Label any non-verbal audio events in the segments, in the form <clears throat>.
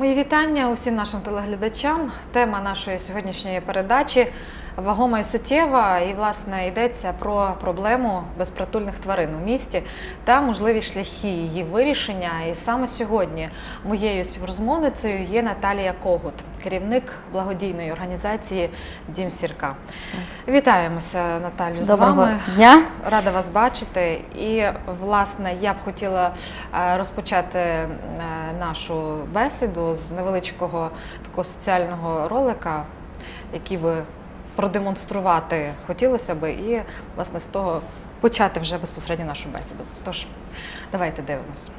Мої вітання усім нашим телеглядачам. Тема нашої сьогоднішньої передачі вагома і суттєва. І, власне, йдеться про проблему безпритульних тварин у місті та можливі шляхи її вирішення. І саме сьогодні моєю співрозмовницею є Наталія Когут, керівник благодійної організації Дім Сірка. Вітаємося, Наталю, з вами. дня. Рада вас бачити. І власне я б хотіла е, розпочати е, нашу бесіду з невеличкого такого соціального ролика, який би продемонструвати хотілося би, і власне з того почати вже безпосередньо нашу бесіду. Тож давайте дивимось.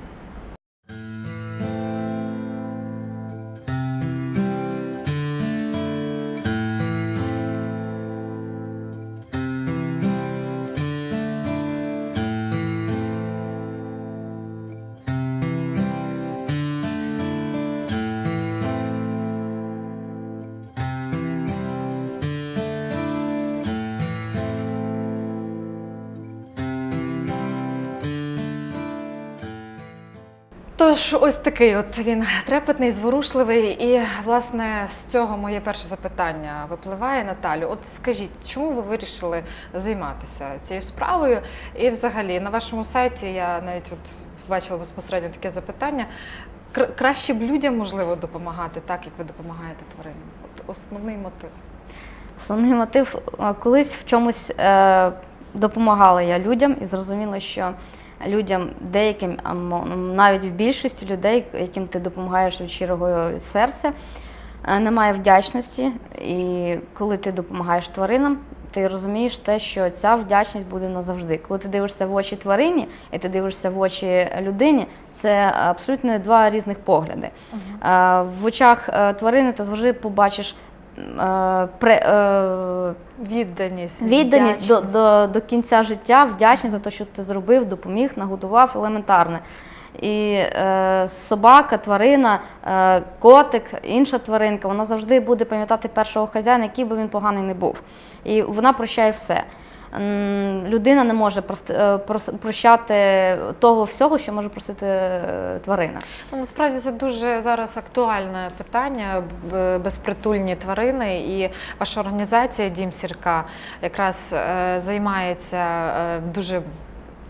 Тож, ось такий от він трепетний, зворушливий. І власне з цього моє перше запитання випливає Наталю. От скажіть, чому ви вирішили займатися цією справою? І взагалі на вашому сайті я навіть от бачила безпосередньо таке запитання. Краще б людям можливо допомагати, так як ви допомагаєте тваринам. От основний мотив. Основний мотив колись в чомусь е, допомагала я людям і зрозуміла, що людям, деяким, а навіть в більшості людей, яким ти допомагаєш від щирого серця, е, немає вдячності. І коли ти допомагаєш тваринам, ти розумієш те, що ця вдячність буде назавжди. Коли ти дивишся в очі тварині і ти дивишся в очі людині, це абсолютно два різних погляди. Е, В очах е, тварини ти завжди побачиш е, пре- е, Відданість, відданість до, до, до кінця життя, вдячність за те, що ти зробив, допоміг, нагодував елементарне. І е, собака, тварина, е, котик, інша тваринка, вона завжди буде пам'ятати першого хазяїна, який би він поганий не був. І вона прощає все. Людина не може е, прощати того всього, що може просити е, тварина. Ну, насправді це дуже зараз актуальне питання. Безпритульні тварини, і ваша організація Дім Сірка якраз е, займається дуже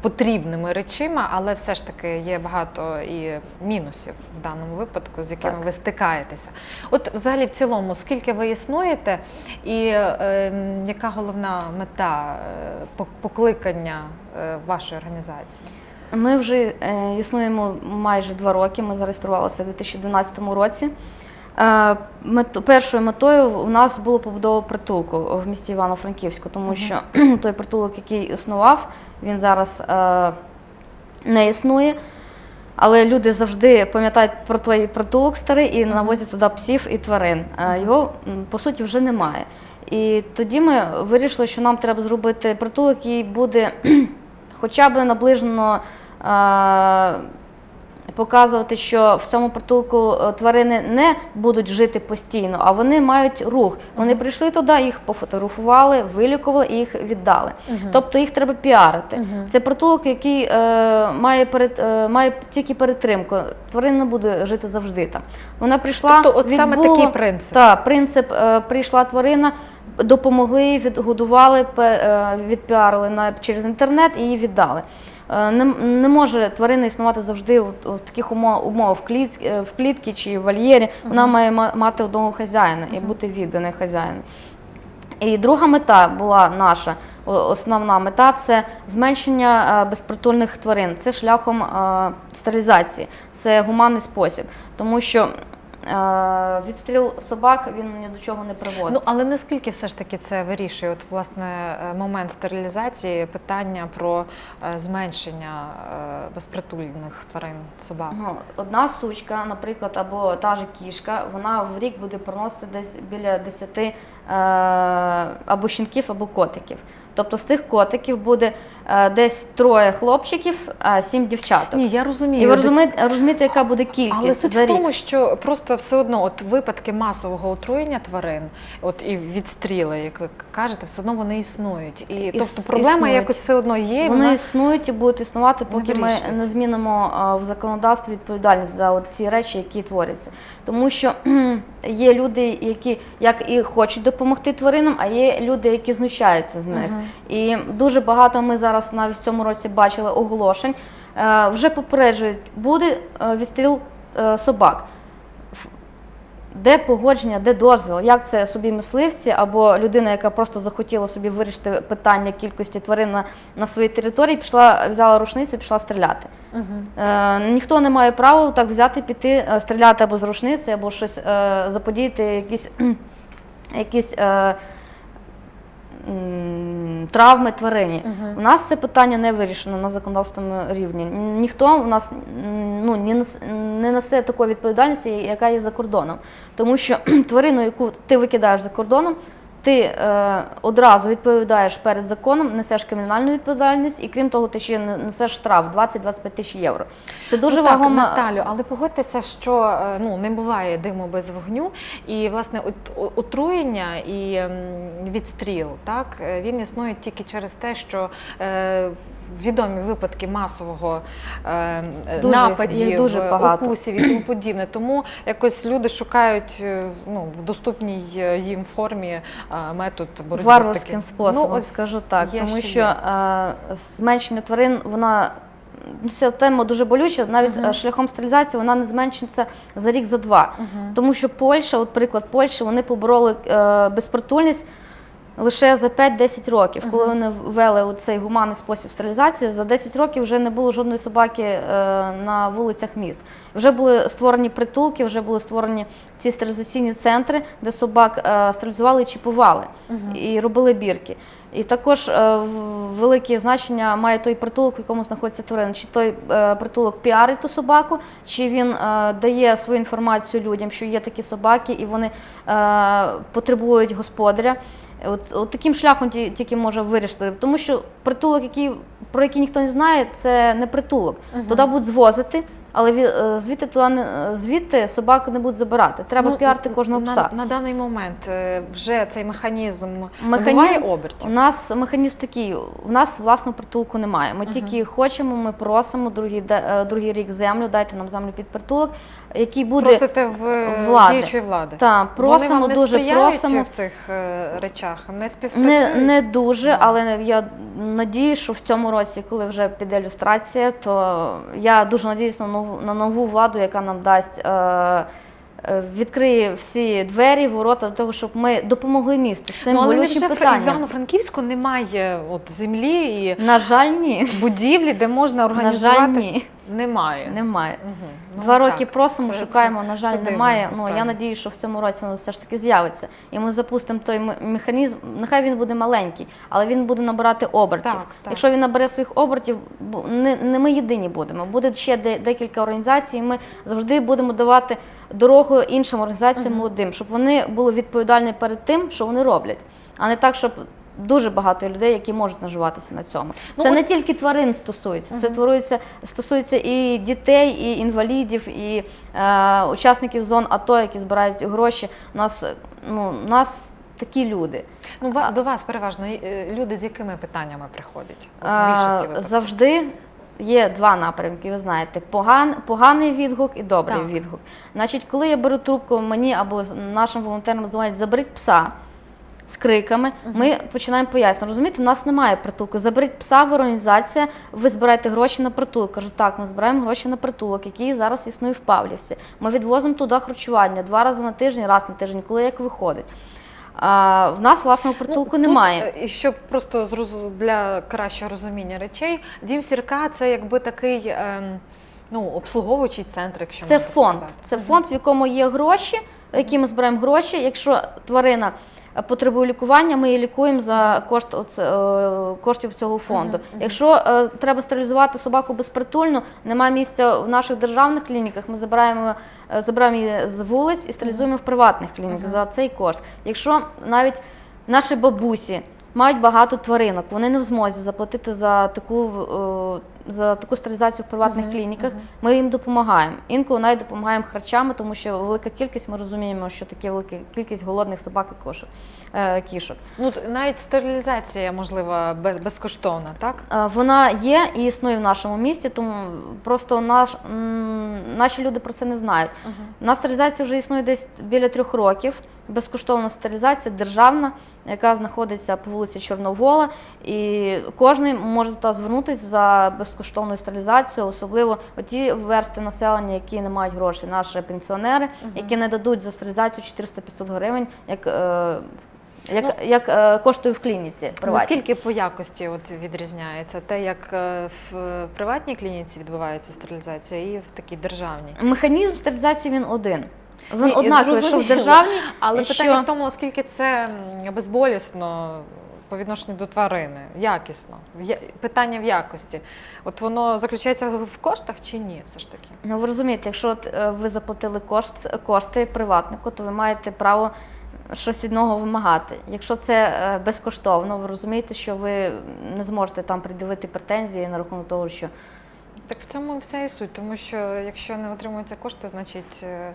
потрібними речима, але все ж таки є багато і мінусів в даному випадку, з якими Так. ви стикаєтеся. От, взагалі, в цілому, скільки ви існуєте, і е, яка головна мета е, покликання е, вашої організації? Ми вже е, існуємо майже два роки. Ми зареєструвалися у 2012 році. Е, мет- першою метою у нас було побудова притулку в місті Івано-Франківську, тому Мгм. що <clears throat> той притулок, який існував, він зараз е, не існує. Але люди завжди пам'ятають про той притулок старий і навозять туди псів і тварин. Е, Його по суті вже немає. І тоді ми вирішили, що нам треба зробити притулок, який буде <clears throat> хоча б наближено е, показувати, що в цьому притулку е, тварини не будуть жити постійно, а вони мають рух. Вони прийшли туди, їх пофотографували, вилікували і їх віддали. Тобто їх треба піарити. Це притулок, який е, має перед е, має тільки перетримку. Тварина не буде жити завжди там. Вона прийшла, Тобто, от саме такий принцип. Так, принцип е, прийшла тварина, допомогли, відгодували, е, відпіарили на через інтернет і її віддали. Е, Не, не може тварина існувати завжди в, в таких умов, умовах в, кліт, е, в клітці чи в вольєрі. Вона має ма- мати одного хазяїна і бути відданою хазяїну. І друга мета була наша, основна мета це зменшення е, безпритульних тварин. Це шляхом стерилізації, це гуманний спосіб, тому що відстріл собак він ні до чого не приводить. Ну але наскільки все ж таки це вирішує? От власне е, момент стерилізації, питання про е, зменшення е, безпритульних тварин собак. Ну, одна сучка, наприклад, або та ж кішка, вона в рік буде приносити десь біля 10 е, або щенків, або котиків. Тобто з цих котиків буде е, десь троє хлопчиків, а сім дівчаток. Ні, я розумію. І ви розумієте, розумієте, яка буде кількість Але суть за в рік? тому, що просто все одно, от випадки масового отруєння тварин, от і відстріли, як ви кажете, все одно вони існують. І Іс- тобто проблема існують. якось все одно є. і Вони вона- існують і будуть існувати, не поки ми вирішується. не змінимо а, в законодавстві відповідальність за от ці речі, які творяться. Тому що кхм, <clears throat> є люди, які як і хочуть допомогти тваринам, а є люди, які знущаються з них. Мгм. І дуже багато ми зараз навіть в цьому році бачили оголошень. Е, Вже попереджують, буде е, відстріл е, собак. Де погодження, де дозвіл? Як це собі мисливці або людина, яка просто захотіла собі вирішити питання кількості тварин на, на своїй території, пішла, взяла рушницю і пішла стріляти. Мгм. Е, ніхто не має права так взяти, піти, стріляти або з рушниці, або щось е, заподіяти, якісь, <clears throat> якісь е, травми тварині. Угу. У нас це питання не вирішено на законодавственному рівні. Ніхто у нас ну, не несе такої відповідальності, яка є за кордоном. Тому що <clears throat> тварину, яку ти викидаєш за кордоном, ти е, одразу відповідаєш перед законом, несеш кримінальну відповідальність, і крім того, ти ще не- несеш штраф 20-25 тисяч євро. Це дуже ну, так, вагома. Наталю, але погодьтеся, що е, ну не буває диму без вогню, і власне от, отруєння і відстріл, так е, він існує тільки через те, що е, відомі випадки масового е, е, Дуже нападів, дуже е, багато. укусів і тому подібне. Тому якось люди шукають е, ну, в доступній їм формі метод боротьби з варварським таким. способом, Ну, скажу так. Тому що що е, зменшення тварин, вона. ну, Ця тема дуже болюча, навіть Мгм. е, шляхом стерилізації вона не зменшиться за рік, за два. Мгм. Тому що Польща, от приклад Польщі, вони побороли е, безпритульність лише за 5-10 років. Коли вони ввели цей гуманний спосіб стерилізації, за 10 років вже не було жодної собаки е, на вулицях міст. Вже були створені притулки, вже були створені ці стерилізаційні центри, де собак е, стерилізували і чіпували і робили бірки. І також е, велике значення має той притулок, в якому знаходиться тварина. Чи той притулок піарить ту собаку, чи він дає свою інформацію людям, що є такі собаки, і вони потребують господаря. От, от таким шляхом ті- тільки може вирішити. Тому що притулок, який, про який ніхто не знає, це не притулок. Угу. Туди будуть звозити, але е, звідти, туди не, звідти собаку не будуть забирати. Треба Ну, піарити кожного на, пса. На даний момент е, вже цей механізм, Механізм- набуває У нас механізм такий: у нас власного притулку немає. Ми Мгм. тільки хочемо, ми просимо другий, де- е, другий рік землю, дайте нам землю під притулок, який буде Просите в е, влади. діючої влади. та просимо, Вони вам дуже сприяють просимо. в цих речах, не співпрацюють? Не, не дуже, але я надію, що в цьому році, коли вже піде люстрація, то я дуже надіюсь на нову на нову владу, яка нам дасть. Е, е, Відкриє всі двері, ворота для того, щоб ми допомогли місту з цим ну, в питанням. Івано-Франківську немає от землі і На жаль, ні. будівлі, де можна На організувати? жаль, ні. Немає. Немає. Ну, Два так. роки просимо, Це- шукаємо. На жаль, це дивно, немає. Ну я надію, що в цьому році воно все ж таки з'явиться. І ми запустимо той ме- механізм. Нехай він буде маленький, але він буде набирати обертів. Так, так. Якщо він набере своїх обертів, не, не ми єдині будемо. Буде ще де- декілька організацій. і Ми завжди будемо давати дорогу іншим організаціям молодим, щоб вони були відповідальні перед тим, що вони роблять, а не так, щоб. Дуже багато людей, які можуть наживатися на цьому. Ну, це от- не тільки тварин стосується, це Мгм. створюється, стосується і дітей, і інвалідів, і е, учасників зон АТО, які збирають гроші. У нас, ну, нас такі люди. Ну, А- до вас переважно е, люди з якими питаннями приходять? От Е, випадків. завжди є два напрямки. Ви знаєте, поган, поганий відгук і добрий Так. відгук. Значить, коли я беру трубку, мені або нашим волонтерам дзвонять, заберіть пса. З криками ми починаємо пояснювати. Розумієте, у нас немає притулку. Заберіть пса в організація, ви збираєте гроші на притулок. Кажу, так, ми збираємо гроші на притулок, який зараз існує в Павлівці. Ми відвозимо туди харчування два рази на тиждень, раз на тиждень, коли як виходить. А, в нас власного притулку Ну, немає. е, І щоб просто для кращого розуміння речей, дім сірка це якби такий ем, ну, обслуговуючий центр, якщо Це можна фонд. сказати. Це фонд, в якому є гроші, в які ми збираємо гроші. Якщо тварина е, потребує лікування, ми її лікуємо за кошт е, коштів цього фонду. Мгм, мгм. Якщо е, треба стерилізувати собаку безпритульну, немає місця в наших державних клініках, ми забираємо, е, забираємо її з вулиць і стерилізуємо в приватних клініках Мгм. за цей кошт. Якщо навіть наші бабусі мають багато тваринок, вони не в змозі заплатити за таку е, за таку стерилізацію в приватних Мгм, клініках. мгм. Ми їм допомагаємо. Інколи навіть допомагаємо харчами, тому що велика кількість, ми розуміємо, що таке велика кількість голодних собак і кошок, е, кішок. Ну, навіть стерилізація, можливо, безкоштовна, так? Е, Вона є і існує в нашому місті, тому просто наш, наші люди про це не знають. У нас стерилізація вже існує десь біля трьох років. Безкоштовна стерилізація державна, яка знаходиться по вулиці Чорновола, і кожен може туди звернутися за безкоштовною стерилізацією, особливо ті версти населення, які не мають грошей, наші пенсіонери, які не дадуть за стерилізацію 400-500 гривень, як, е, як, Ну, як е, коштує в клініці. приватній. Наскільки по якості от відрізняється те, як е, в приватній клініці відбувається стерилізація і в такій державній? Механізм стерилізації він один. Він Ні, що в державній, Але що- питання в тому, наскільки це безболісно по відношенню до тварини, якісно. Питання в якості. От воно заключається в в коштах чи ні, все ж таки? Ну, ви розумієте, якщо от, е, ви заплатили кошт, кошти приватнику, то ви маєте право щось від нього вимагати. Якщо це е, безкоштовно, ви розумієте, що ви не зможете там придивити претензії на рахунок того, що Так в цьому вся і суть, тому що якщо не отримуються кошти, значить е, е,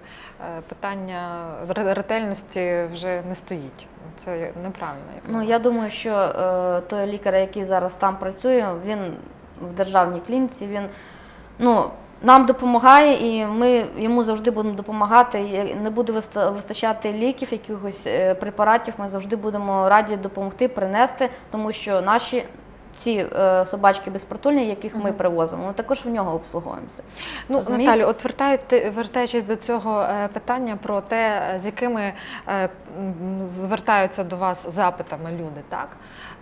питання ретельності вже не стоїть. Це неправильно. ну я думаю, що е, той лікар, який зараз там працює, він в державній клініці, він ну. Нам допомагає, і ми йому завжди будемо допомагати. Не буде виста- вистачати ліків, якихось е, препаратів. Ми завжди будемо раді допомогти, принести, тому що наші ці е, собачки безпритульні, яких ми привозимо, ми також в нього обслуговуємося. Ну, Розумієте? Наталю, от вертають- вертаючись до цього е, питання про те, з якими е, м, звертаються до вас запитами люди, так?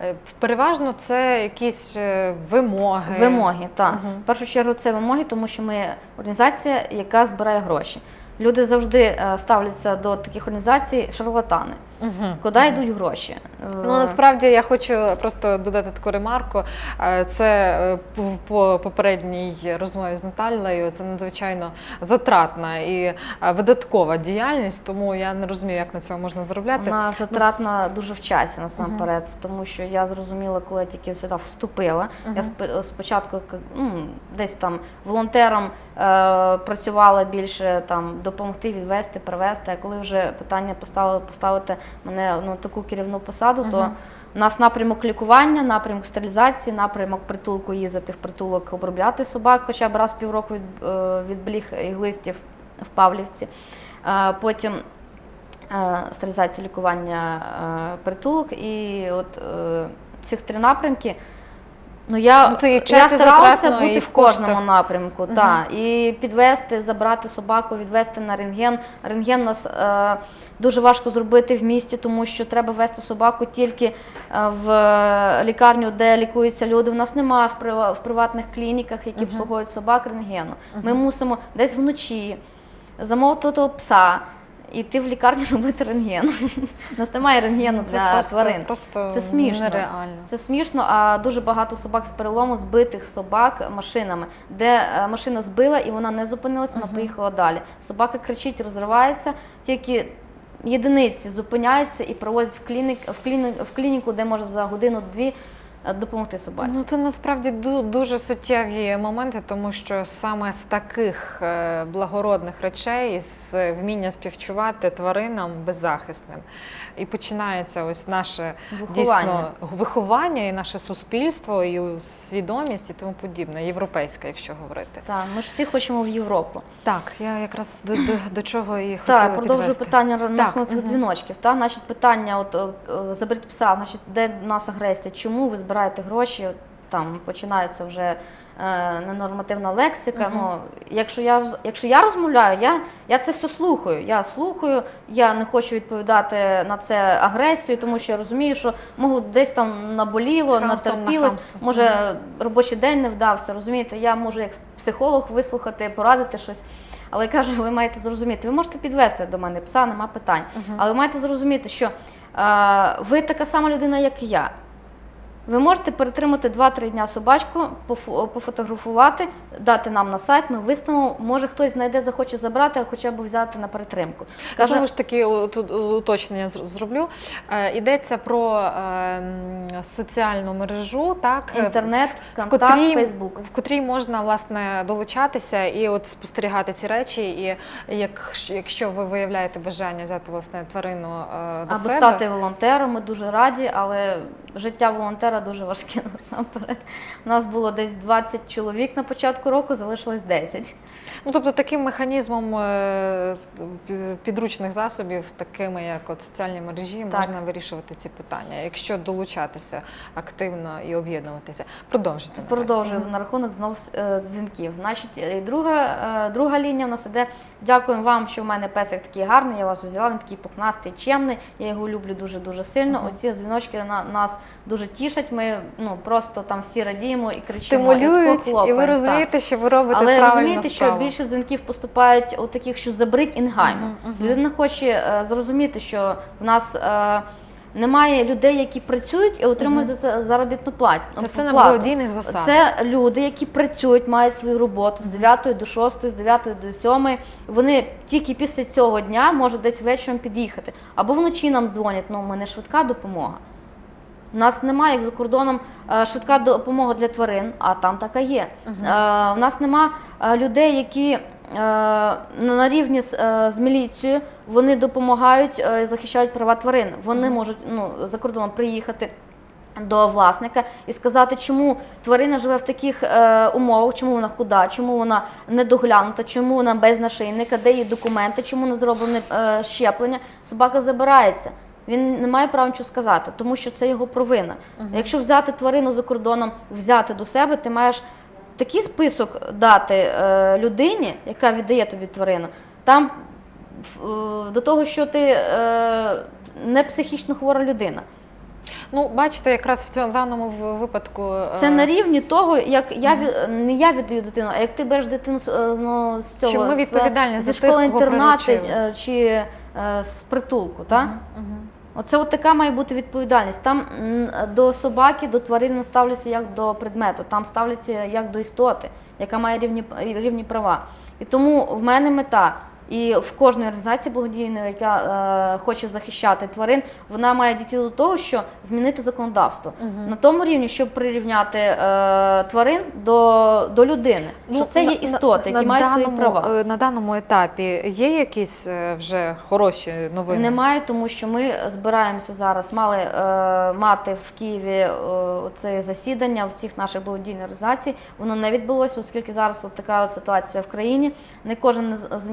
Е, Переважно це якісь е, вимоги. Вимоги, так. Мгм. В першу чергу це вимоги, тому що ми організація, яка збирає гроші. Люди завжди е, ставляться до таких організацій шарлатани. Мгм. Куди йдуть гроші? Ну насправді я хочу просто додати таку ремарку. Е, Це е, по- по попередній розмові з Наталею. Це надзвичайно затратна і е, видаткова діяльність, тому я не розумію, як на цьому можна заробляти. Вона затратна дуже в часі насамперед, тому що я зрозуміла, коли я тільки сюди вступила. Мгм. Я спочатку ну, десь там волонтером е, працювала більше там допомогти відвести, привезти. А коли вже питання поставили поставити мене на таку керівну посаду, то у нас напрямок лікування, напрямок стерилізації, напрямок притулку їздити в притулок, обробляти собак, хоча б раз в півроку від, е, від бліг іглистів в Павлівці. Е, Потім е, стерилізація, лікування, притулок. І от цих три напрямки. Ну, я, Ну, це я старалася бути в кожному коштах. напрямку. Мгм. Та, і підвести, забрати собаку, відвести на рентген. Рентген нас е, дуже важко зробити в місті, тому що треба вести собаку тільки е, в лікарню, де лікуються люди. У нас немає в, прива- в приватних клініках, які Мгм. обслуговують собак рентгену. Ми мусимо десь вночі замовити пса. І йти в лікарню <laughs> робити рентген. У нас немає рентгену Це для просто, тварин. Просто Це смішно. нереально. Це смішно, а дуже багато собак з перелому збитих собак машинами, де е, машина збила і вона не зупинилась, вона поїхала далі. Собака кричить, розривається, тільки єдиниці зупиняються і привозять в клінік, в клінік, в клініку, де може за годину-дві допомогти собаці. Ну, це насправді дуже суттєві моменти, тому що саме з таких е, благородних речей, з вміння співчувати тваринам беззахисним, і починається ось наше Виховання. дійсно виховання, і наше суспільство, і свідомість, і тому подібне, європейське, якщо говорити. Так, ми ж всі хочемо в Європу. Так, я якраз до, до, до чого і хотіла Так, продовжую підвести. питання на рахунок цих мгм. дзвіночків. Та, значить, питання, от, е, е, заберіть пса, значить, де нас агресія, чому ви збираєте гроші? Там починається вже е, ненормативна лексика. Мгм. Ну, якщо, я, якщо я розмовляю, я, я це все слухаю. Я слухаю, я не хочу відповідати на це агресією, тому що я розумію, що можу десь там наболіло, Хамством на натерпілось, хамство. може робочий день не вдався. Розумієте, я можу як психолог вислухати, порадити щось. Але я кажу, ви маєте зрозуміти, ви можете підвести до мене пса, нема питань. Мгм. Але ви маєте зрозуміти, що е, ви така сама людина, як я. Ви можете перетримати 2-3 дня собачку, пофотографувати, дати нам на сайт, ми виставимо. Може хтось знайде, захоче забрати, а хоча б взяти на перетримку. Каже, Знову ж таки, уточнення зроблю. Е, Йдеться про е, соціальну мережу, так е, інтернет, в контакт, котрій, Фейсбук. в котрій можна власне долучатися і от спостерігати ці речі. І як, якщо ви виявляєте бажання взяти власне тварину е, до Або себе, стати волонтером, ми дуже раді, але життя волонтера дуже важке <laughs> насамперед. У нас було десь 20 чоловік на початку року, залишилось 10. Ну, тобто таким механізмом е, підручних засобів, такими як от соціальні мережі, Так. можна вирішувати ці питання, якщо долучатися активно і об'єднуватися. Продовжуйте. Продовжую на рахунок знов е, дзвінків. Значить, е, друга, друга лінія в нас іде. Дякуємо вам, що в мене песик такий гарний. Я вас взяла. Він такий пухнастий, чемний. Я його люблю дуже дуже сильно. Мгм. Оці дзвіночки на нас дуже тішать. Ми ну просто там всі радіємо і кричимо. Стимулюють, і хлопаємо, ви так. розумієте, що ви робите Але правильну розумієте, що більше дзвінків поступають у таких, що заберіть інгайно. Мгм, мгм. Людина хоче е, зрозуміти, що в нас е, немає людей, які працюють і отримують Мгм. за заробітну плату. Це все на благодійних засадах. Це люди, які працюють, мають свою роботу з 9 до 6, з 9 до 7. Вони тільки після цього дня можуть десь вечором під'їхати. Або вночі нам дзвонять, ну, у мене швидка допомога. У нас немає, як за кордоном, е, швидка допомога для тварин, а там така є. Е, У нас нема е, людей, які на рівні з, міліцією, вони допомагають, захищають права тварин. Вони Мгм. можуть ну, за кордоном приїхати. До власника і сказати, чому тварина живе в таких е, умовах, чому вона худа, чому вона недоглянута, чому вона без нашийника, де її документи, чому не зроблене е, щеплення. Собака забирається. Він не має права нічого сказати, тому що це його провина. Мгм. Якщо взяти тварину за кордоном, взяти до себе, ти маєш такий список дати е, людині, яка віддає тобі тварину. Там е, до того, що ти е, не психічно хвора людина. Ну, бачите, якраз в цьому даному випадку е, Це на рівні того, як я від- не я віддаю дитину, а як ти береш дитину з, е, ну, з цього Що ми відповідальні зі за тих, школи інтернати е, чи е, з притулку. Так? Мгм, мгм. Оце от така має бути відповідальність. Там до собаки, до тварин не ставляться як до предмету, там ставляться як до істоти, яка має рівні, рівні права. І тому в мене мета. І в кожній організації благодійної, яка е, хоче захищати тварин, вона має дійти до того, що змінити законодавство Мгм. на тому рівні, щоб прирівняти е, тварин до, до людини. що Ну, це є істоти, на- які на мають свої права. е, На даному етапі є якісь е, вже хороші новини? Немає, тому що ми збираємося зараз. Мали е, мати в Києві е, це засідання всіх наших благодійних організацій. Воно не відбулося, оскільки зараз от така от ситуація в країні. Не кожен з-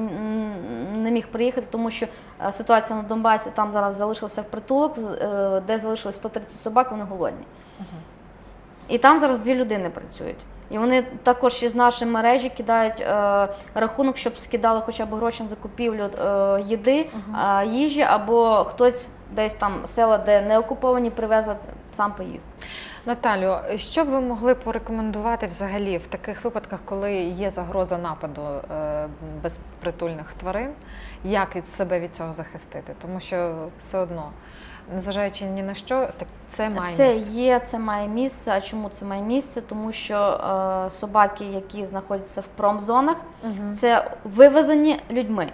не міг приїхати, тому що е, ситуація на Донбасі там зараз залишився в притулок, е, де залишилось 130 собак, вони голодні. І там зараз дві людини працюють. І вони також із нашої мережі кидають е, рахунок, щоб скидали хоча б гроші на закупівлю е, їди, Мгм. е, їжі, або хтось десь там села, де не окуповані, привезли сам поїзд. Наталю, що б ви могли порекомендувати взагалі в таких випадках, коли є загроза нападу е, безпритульних тварин, як від себе від цього захистити? Тому що все одно, незважаючи ні на що, так це має Це місце. є, це має місце. А чому це має місце? Тому що е, собаки, які знаходяться в промзонах, Мгм. це вивезені людьми.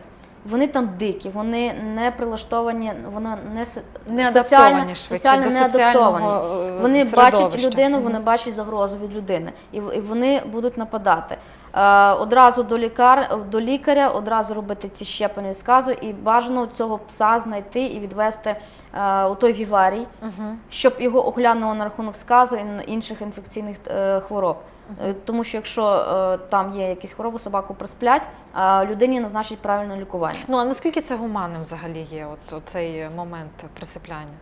Вони там дикі, вони не прилаштовані, вони не, не соціально, соціально не адаптовані. е, Вони бачать людину, вони бачать загрозу від людини, і, і вони будуть нападати. Е, одразу до лікар, до лікаря, одразу робити ці щеплення сказу, і бажано цього пса знайти і відвести е, у той віварій, Мгм. щоб його оглянули на рахунок сказу і на інших інфекційних е, хвороб. Е, Тому що якщо е, там є якісь хвороби, собаку присплять, а людині назначать правильне лікування. Ну а наскільки це гуманним взагалі є? От цей момент присипляння?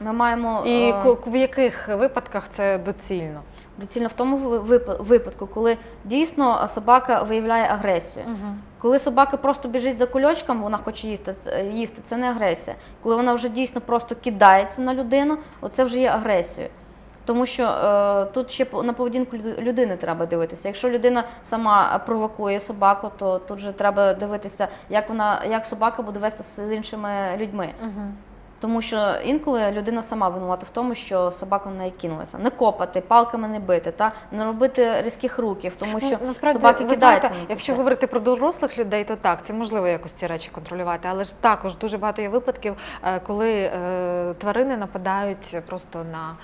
Ми маємо І е, в яких випадках це доцільно? доцільно в тому випадку, коли дійсно собака виявляє агресію. Угу. Коли собака просто біжить за кульочком, вона хоче їсти, їсти, це не агресія. Коли вона вже дійсно просто кидається на людину, оце вже є агресією. Тому що е, тут ще на поведінку люд- людини треба дивитися. Якщо людина сама провокує собаку, то тут вже треба дивитися, як вона як собака буде вести з іншими людьми. Угу. Тому що інколи людина сама винувата в тому, що собака на неї кинулася. Не копати, палками не бити, та не робити різких руків, тому що Ну, собаки ви кидаються знаєте, на це. Якщо все. говорити про дорослих людей, то так, це можливо якось ці речі контролювати. Але ж також дуже багато є випадків, е, коли е, тварини нападають просто на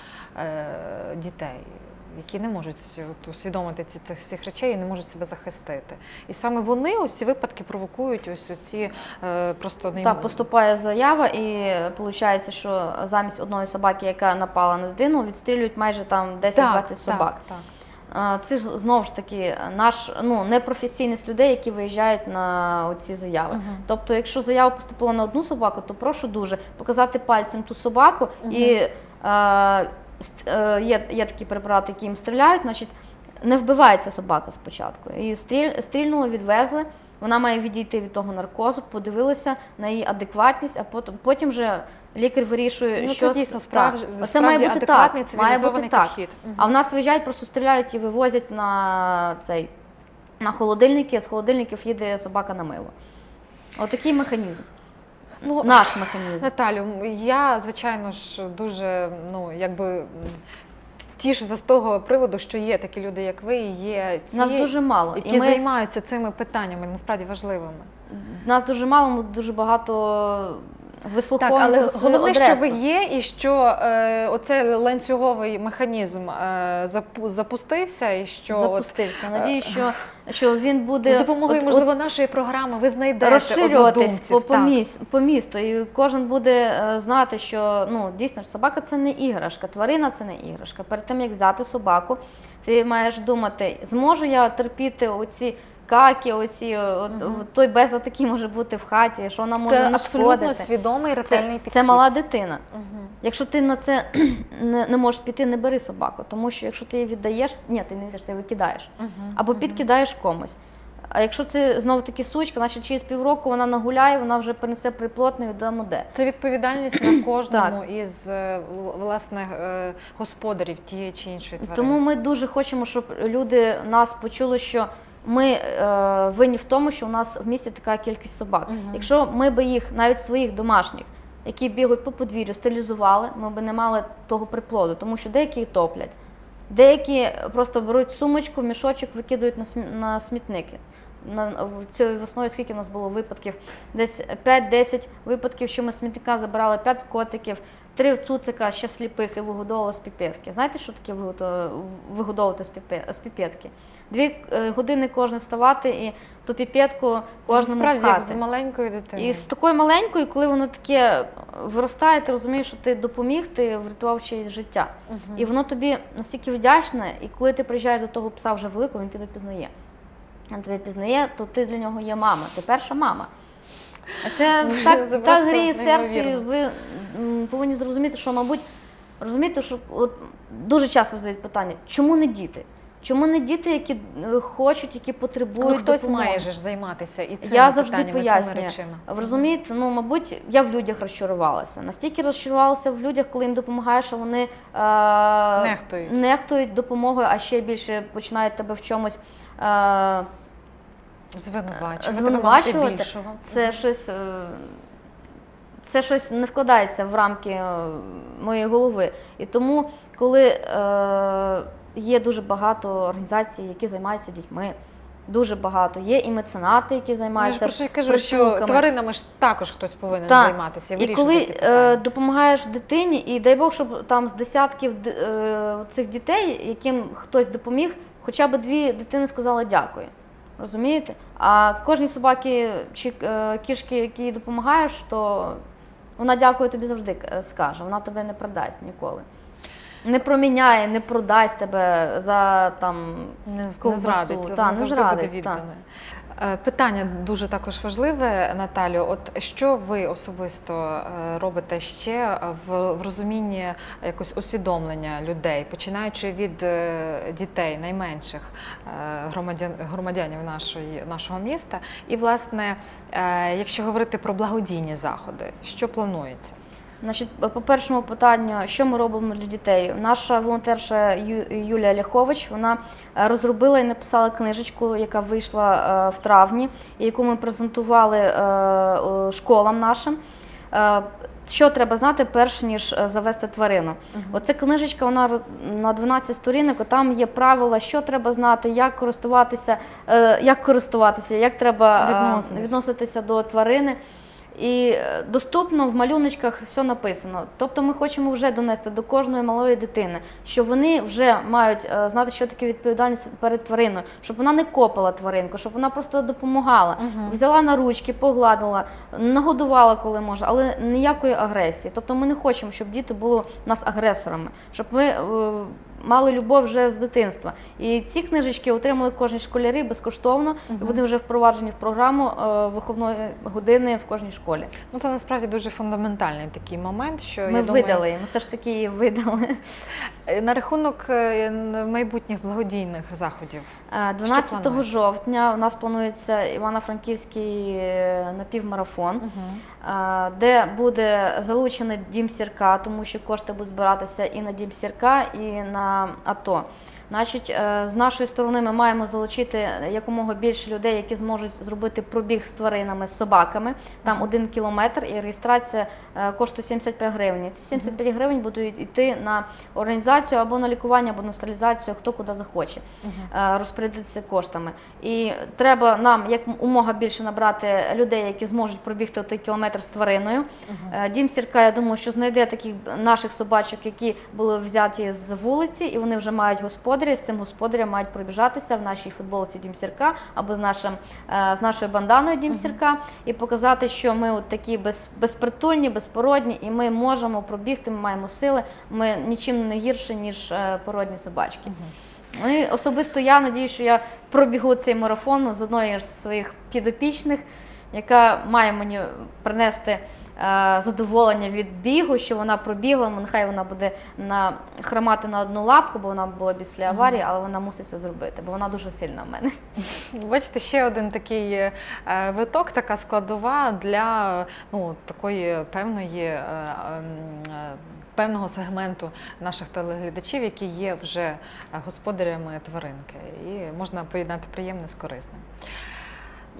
е, дітей. Які не можуть от, усвідомити ці цих всіх речей і не можуть себе захистити, і саме вони ось ці випадки провокують ось ці е, просто неймовірні. поступає заява, і виходить, що замість одної собаки, яка напала на дитину, відстрілюють майже там 10-20 Так, собак. Так, так. Це ж знову ж таки наш ну непрофесійність людей, які виїжджають на ці заяви. Мгм. Тобто, якщо заява поступила на одну собаку, то прошу дуже показати пальцем ту собаку Мгм. і е, е, є, є такі препарати, які їм стріляють, значить не вбивається собака спочатку. І стріль, стрільнули, відвезли. Вона має відійти від того наркозу, подивилися на її адекватність, а потім, потім вже лікар вирішує, Ну, що це дійсно справді, так. Має бути так. Має бути так. підхід. А в нас виїжджають, просто стріляють і вивозять на цей на холодильники. З холодильників їде собака на мило. Отакий механізм. Ну, Наш механізм. Наталю, я звичайно ж дуже ну якби м, тішуся з того приводу, що є такі люди, як ви, і є ці, Нас дуже мало. які І ми, займаються цими питаннями, насправді важливими. нас дуже мало, ми дуже багато Так, але головне, що ви є, і що е, оцей ланцюговий механізм е, запустився, і що от. Надію, що, що він буде з допомогою, от- можливо, нашої програми ви знайдете розширюватись по, по, міс, по місту, і кожен буде е, знати, що ну дійсно собака це не іграшка, тварина це не іграшка. Перед тим як взяти собаку, ти маєш думати, зможу я терпіти оці. Каки, оці от, от той безлад, який може бути в хаті, що вона може Це не абсолютно свідомий ретельний Це, підхід. це мала дитина. Мгм. Якщо ти на це <clears throat> не, не можеш піти, не бери собаку, тому що якщо ти її віддаєш, ні, ти не віддаєш, ти викидаєш Мгм. або підкидаєш комусь. А якщо це знову таки сучка, значить через півроку вона нагуляє, вона вже принесе приплод, невідомо де. Це відповідальність на кожному із е, власне е, господарів тієї чи іншої тварини. Тому ми дуже хочемо, щоб люди нас почули, що ми е, винні в тому, що у нас в місті така кількість собак. Мгм. Якщо ми би їх, навіть своїх домашніх, які бігають по подвір'ю, стерилізували, ми б не мали того приплоду, тому що деякі топлять. Деякі просто беруть сумочку, мішочок, викидають на, смі- на смітники. На, в цією весною скільки в нас було випадків? Десь 5-10 випадків, що ми смітника забирали 5 котиків, 3 цуцика ще сліпих і вигодовували з піпетки. Знаєте, що таке вигодовувати з піпе- піпетки? Дві е, години кожен вставати і ту піпетку кожному Справді, як з маленькою дитиною. І з такою маленькою, коли воно таке виростає, ти розумієш, що ти допоміг, ти врятував чиєсь життя. Мгм. І воно тобі настільки вдячне, і коли ти приїжджаєш до того пса вже великого, він тебе пізнає. Він тебе пізнає, то ти для нього є мама, ти перша мама. А це так, це так просто гріє серце. неймовірно. Ви м, повинні зрозуміти, що, мабуть, розумієте, що от дуже часто задають питання, чому не діти? Чому не діти, які е, хочуть, які потребують ну, хтось допомоги? має же ж займатися і цими Я завжди питаннями, пояснюю. цими речами. Ви розумієте, ну мабуть, я в людях розчарувалася. Настільки розчарувалася в людях, коли їм допомагаєш, а вони е, Нехтують. нехтують допомогою, а ще більше починають тебе в чомусь. Е, Звинувачувати, звинувачувати. це щось. е, Це щось не вкладається в рамки е, моєї голови. І тому, коли е, є дуже багато організацій, які займаються дітьми, дуже багато. Є і меценати, які Ну, Я ж про що й кажу, що тваринами ж також хтось повинен Так. займатися. І коли ці е, допомагаєш дитині, і дай Бог, щоб там з десятків е, цих дітей, яким хтось допоміг, хоча б дві дитини сказали дякую. Розумієте? А кожній собаки чи е, кішки, якій допомагаєш, то вона дякую тобі завжди е, скаже. Вона тебе не продасть ніколи. Не проміняє, не продасть тебе за там. не, ковбасу. не зрадить, Та, не завжди зрадить, буде віддане. Е, Питання дуже також важливе, Наталю. От що ви особисто е, робите ще в, розумінні якось усвідомлення людей, починаючи від е, дітей найменших громадян, громадянів нашої, нашого міста, і власне, якщо говорити про благодійні заходи, що планується? Значить, по першому питанню, що ми робимо для дітей? Наша волонтерша Юлія Ляхович вона е, розробила і написала книжечку, яка вийшла е, в травні, яку ми презентували е, школам нашим. Що треба знати, перш ніж завести тварину. Мгм. Оця книжечка, вона на 12 сторінок, там є правила, що треба знати, як користуватися, як користуватися, як треба Відноситись. відноситися до тварини. І е, доступно в малюночках все написано. Тобто ми хочемо вже донести до кожної малої дитини, що вони вже мають е, знати, що таке відповідальність перед твариною, щоб вона не копала тваринку, щоб вона просто допомагала. Мгм. Взяла на ручки, погладила, нагодувала, коли може, але ніякої агресії. Тобто ми не хочемо, щоб діти були у нас агресорами, щоб ми е, мали любов вже з дитинства. І ці книжечки отримали кожні школярі безкоштовно, і вони вже впроваджені в програму е, виховної години в кожній школі. Ну, це насправді дуже фундаментальний такий момент, що Ми я думаю, видали, ми все ж таки її видали. е, на рахунок е, майбутніх благодійних заходів. Е, 12 жовтня у нас планується Івано-Франківський напівмарафон. Де буде залучений дім сірка, тому що кошти будуть збиратися і на дім сірка, і на АТО. Значить, е, з нашої сторони ми маємо залучити якомога більше людей, які зможуть зробити пробіг з тваринами, з собаками. Там один кілометр і реєстрація е, коштує 75 гривень. Ці 75 гривень будуть йти на організацію або на лікування, або на стерилізацію, хто куди захоче е, розпорядитися коштами. І треба нам як умога більше набрати людей, які зможуть пробігти той кілометр з твариною. Дім Сірка, я думаю, що знайде таких наших собачок, які були взяті з вулиці, і вони вже мають господаря. З цим господарям мають пробіжатися в нашій футболці Дім Сірка або з нашим е, з нашою банданою Дім Мгм. Сірка, і показати, що ми от такі без, безпритульні, безпородні, і ми можемо пробігти, ми маємо сили. Ми нічим не гірше, ніж е, породні собачки. Мгм. Ну і особисто я надію, що я пробігу цей марафон з одної з своїх підопічних, яка має мені принести задоволення від бігу, що вона пробігла. Нехай вона буде на хромати на одну лапку, бо вона була після аварії, але вона мусить це зробити, бо вона дуже сильна в мене. <laughs> Бачите, ще один такий е, виток, така складова для ну, такої певної. е, ем, е, Певного сегменту наших телеглядачів, які є вже е, господарями тваринки, і можна поєднати приємне з корисним.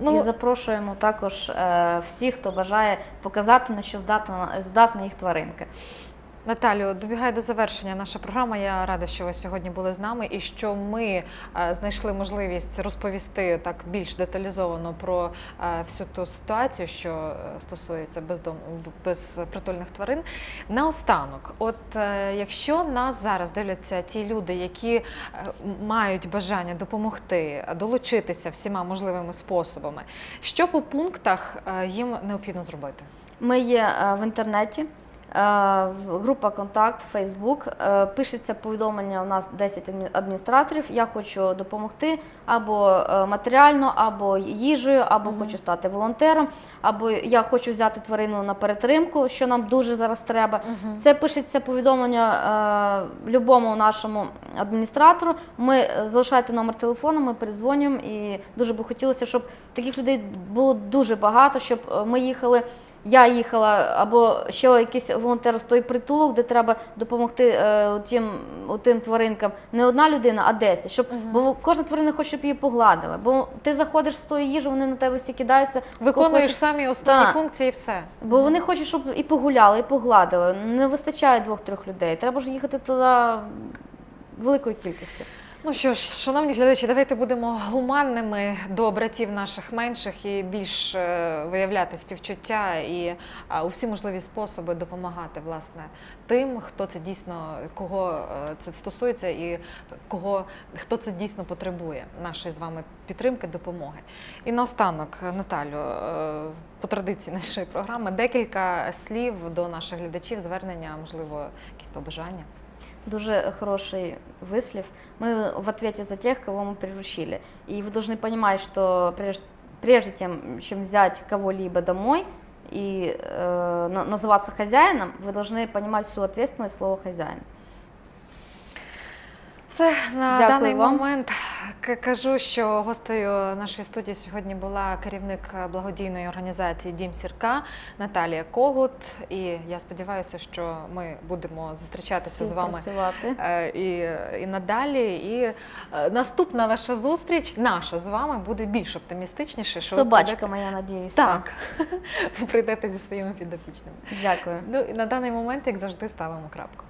І запрошуємо також е, всіх, хто бажає показати, на що здатна, здатна їх тваринка. Наталю, добігає до завершення наша програма. Я рада, що ви сьогодні були з нами і що ми е, знайшли можливість розповісти так більш деталізовано про е, всю ту ситуацію, що е, стосується бездом... безпритульних тварин. Наостанок, от якщо нас зараз дивляться ті люди, які мають бажання допомогти, долучитися всіма можливими способами, що по пунктах їм необхідно зробити? Ми є в інтернеті. Е, Група Контакт, Фейсбук. Е, Пишеться повідомлення. У нас 10 адміністраторів. Я хочу допомогти або е, матеріально, або їжею, або Мгм. хочу стати волонтером, або я хочу взяти тварину на перетримку, що нам дуже зараз треба. Це пишеться повідомлення е, любому нашому адміністратору. Ми залишайте номер телефону, ми передзвонюємо. І дуже би хотілося, щоб таких людей було дуже багато, щоб ми їхали. Я їхала або ще якийсь волонтер в той притулок, де треба допомогти е, тим, тим тваринкам. Не одна людина, а 10. Щоб, Мгм. Бо кожна тварина хоче, щоб її погладили. Бо ти заходиш з тої їжі, вони на тебе всі кидаються. Виконуєш хочеш- самі основні Так. функції і все. Бо вони хочуть, щоб і погуляли, і погладили. Не вистачає двох-трьох людей. Треба ж їхати туди великою кількістю. Ну що ж, шановні глядачі, давайте будемо гуманними до братів наших менших і більш е, виявляти співчуття і а, у всі можливі способи допомагати власне тим, хто це дійсно кого е, це стосується, і кого хто це дійсно потребує нашої з вами підтримки, допомоги. І наостанок, Наталю, е, по традиції нашої програми, декілька слів до наших глядачів, звернення, можливо, якісь побажання. Дуже хороший выслив. Мы в ответе за тех, кого мы приручили. И вы должны понимать, что прежде, прежде тем, чем взять кого-либо домой и э, на- называться хозяином, вы должны понимать всю ответственность слова хозяин. Все на Дякую даний вам. момент кажу, що гостею нашої студії сьогодні була керівник благодійної організації Дім Сірка Наталія Когут. І я сподіваюся, що ми будемо зустрічатися з вами е, і, і надалі. І е, наступна ваша зустріч, наша з вами, буде більш оптимістичніше. Що Собачка моя, надіюсь. Так, <laughs> ви прийдете зі своїми підопічними. Дякую. Ну і на даний момент, як завжди, ставимо крапку.